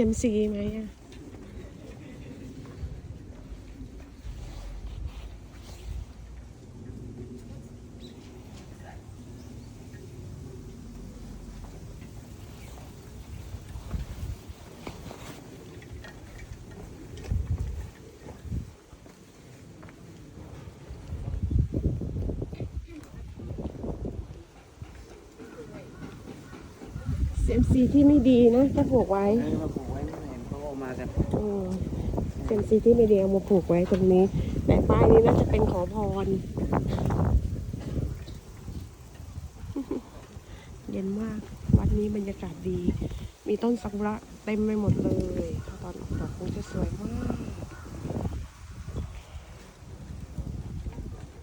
ซมซีไหมอะเซมซีที่ไม่ดีนะถ้าผูกไว้เออมาผูกไว้ ไม่เป็นเขาเอามากันซีที่ไม่ดีเอามาผูกไว้ตรงนี้ แต่ป้ายนี้น่าจะเป็นขอพร เย็นมาก วัดนี้บรรยากาศดี มีต้นซากุระเต็มไปหมดเลย